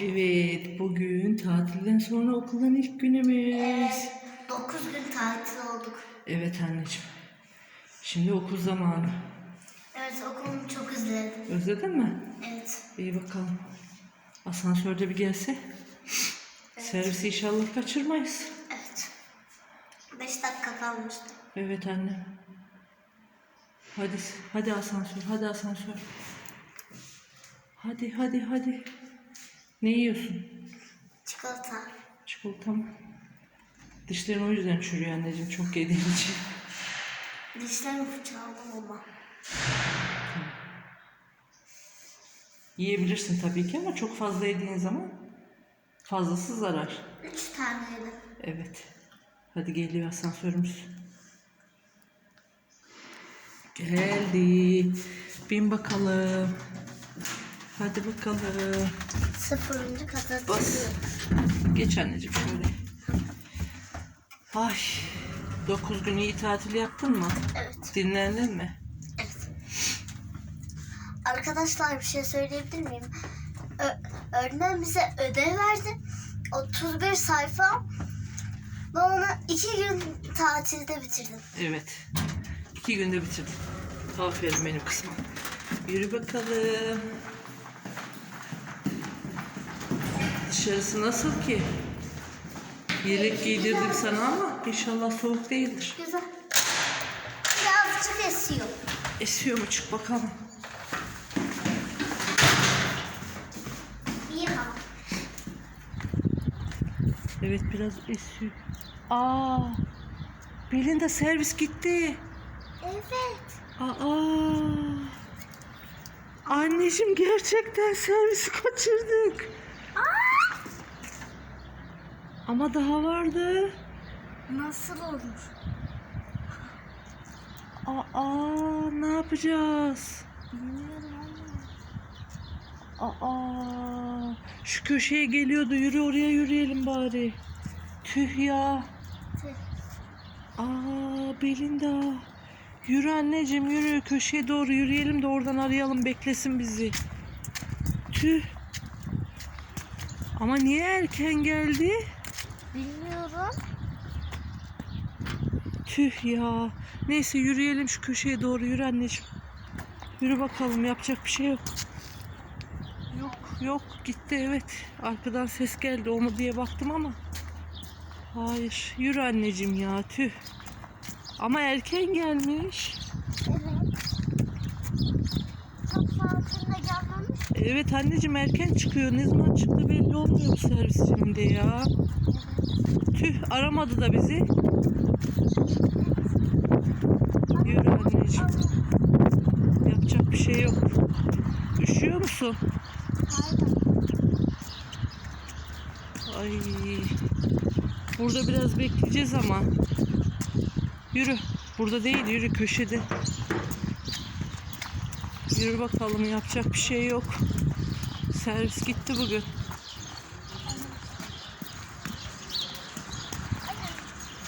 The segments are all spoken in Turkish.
Evet, bugün tatilden sonra okulun ilk günümüz. 9 gün tatil olduk. Evet anneciğim. Şimdi okul zamanı. Evet okulumu çok özledim. Özledin mi? Evet. İyi bakalım. Asansörde bir gelse. Servisi inşallah kaçırmayız. Evet. 5 dakika kalmıştı. Evet annem. Hadi, hadi asansör, hadi asansör. Hadi, hadi, hadi. Ne yiyorsun? Çikolata. Çikolata mı? Dişlerin o yüzden çürüyor anneciğim çok yediğin için. Dişlerimi fırçaladım ama. Yiyebilirsin tabii ki ama çok fazla yediğin zaman fazlası zarar. 3 tane yedim. Evet. Hadi geliyor asansörümüz. Geldi. Bin bakalım. Hadi bakalım. Sıfırıncı kata Bas. Geç anneciğim şöyle. Ay. Dokuz gün iyi tatil yaptın mı? Evet. Dinlendin mi? Evet. Arkadaşlar bir şey söyleyebilir miyim? Ö- öğretmen bize ödev verdi. 31 sayfa. Ben onu 2 gün tatilde bitirdim. Evet. İki günde bitirdim. Aferin benim kızıma. Yürü bakalım. Dışarısı nasıl ki? Yelek giydirdim sana ama inşallah soğuk değildir. Güzel. Birazcık esiyor. Esiyor mu çık bakalım. İyi hava. Evet biraz esiyor. Aa, Belinda servis gitti. Evet. Aa. Anneciğim gerçekten servisi kaçırdık. Ama daha vardı. Nasıl olur? Aa, ne yapacağız? Bilmiyorum ama. Aa, şu köşeye geliyordu. Yürü oraya yürüyelim bari. Tüh ya. Tüh. Aa, Belinda. Yürü anneciğim yürü. Köşeye doğru yürüyelim de oradan arayalım. Beklesin bizi. Tüh. Ama niye erken geldi? Bilmiyorum. Tüh ya. Neyse yürüyelim şu köşeye doğru yürü anneciğim. Yürü bakalım yapacak bir şey yok. Yok yok gitti evet. Arkadan ses geldi o mu diye baktım ama. Hayır yürü anneciğim ya tüh. Ama erken gelmiş. Evet. Çok saatinde gelmemiş. Evet anneciğim erken çıkıyor. Ne zaman çıktı belli olmuyor bu servis şimdi ya. Tüh aramadı da bizi. Yürü anneciğim. Yapacak bir şey yok. Üşüyor musun? Ay. Burada biraz bekleyeceğiz ama. Yürü. Burada değil yürü köşede. Yürü bakalım yapacak bir şey yok. Servis gitti bugün.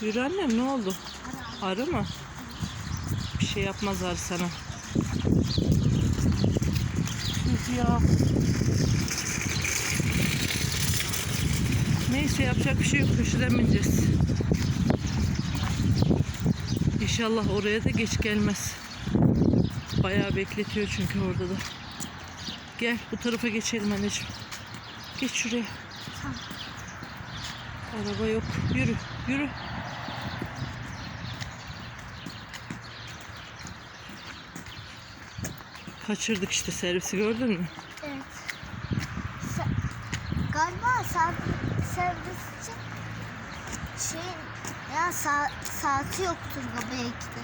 Yürü annem ne oldu? Arı mı? Bir şey yapmaz arı sana. Ya. Neyse yapacak bir şey yok. Köşeden bineceğiz. İnşallah oraya da geç gelmez. Bayağı bekletiyor çünkü orada da. Gel bu tarafa geçelim anneciğim. Geç şuraya. Araba yok. Yürü, yürü. Kaçırdık işte servisi gördün mü? Evet. Se- galiba saat servis için şey ya sa- saati yoktur belki de.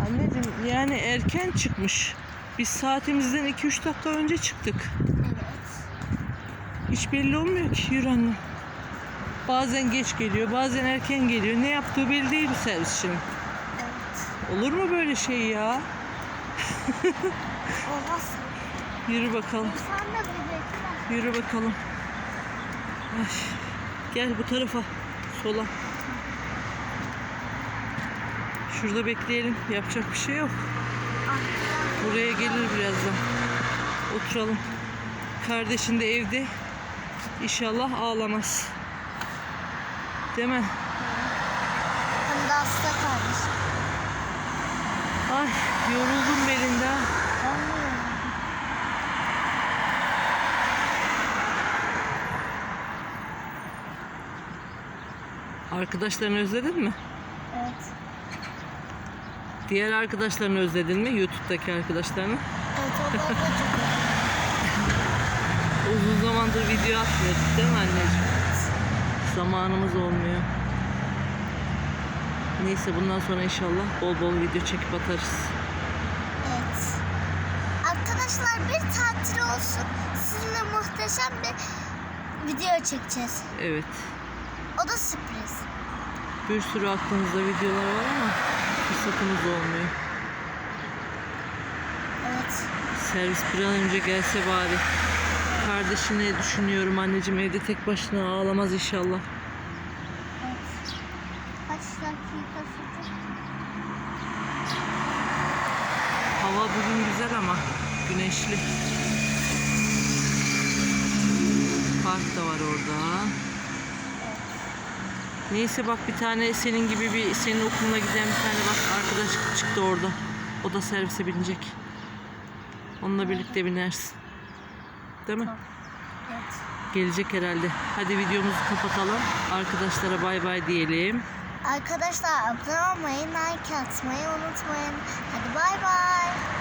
Anneciğim yani erken çıkmış. Biz saatimizden 2-3 dakika önce çıktık. Evet. Hiç belli olmuyor ki annem. Bazen geç geliyor, bazen erken geliyor. Ne yaptığı belli değil bu servisçinin. Evet. Olur mu böyle şey ya? Olmaz. Yürü bakalım, Sen de bir bekle. yürü bakalım. Ay, gel bu tarafa, sola. Şurada bekleyelim. Yapacak bir şey yok. Buraya gelir birazdan. Oturalım. Kardeşin de evde. İnşallah ağlamaz. Değil mi? Hem de hasta kalmış. Ay yoruldum belinde. Arkadaşlarını özledin mi? Evet. Diğer arkadaşlarını özledin mi? YouTube'daki arkadaşlarını. Evet onlar da çok Uzun zamandır video atmıyorduk değil mi anneciğim? Zamanımız olmuyor. Neyse bundan sonra inşallah bol bol video çekip atarız. Evet. Arkadaşlar bir tatil olsun. Sizinle muhteşem bir video çekeceğiz. Evet. O da sürpriz. Bir sürü aklımızda videolar var ama fırsatımız olmuyor. Evet. Servis bir an önce gelse bari. Kardeşini düşünüyorum anneciğim evde tek başına ağlamaz inşallah. evet. Kaç dakika sürecek? Hava bugün güzel ama güneşli. Park da var orada. Neyse bak bir tane senin gibi bir senin okuluna giden bir tane bak arkadaş çıktı orada. O da servise binecek. Onunla birlikte binersin. Değil mi? Evet. Gelecek herhalde. Hadi videomuzu kapatalım. Arkadaşlara bay bay diyelim. Arkadaşlar abone olmayı, like atmayı unutmayın. Hadi bay bay.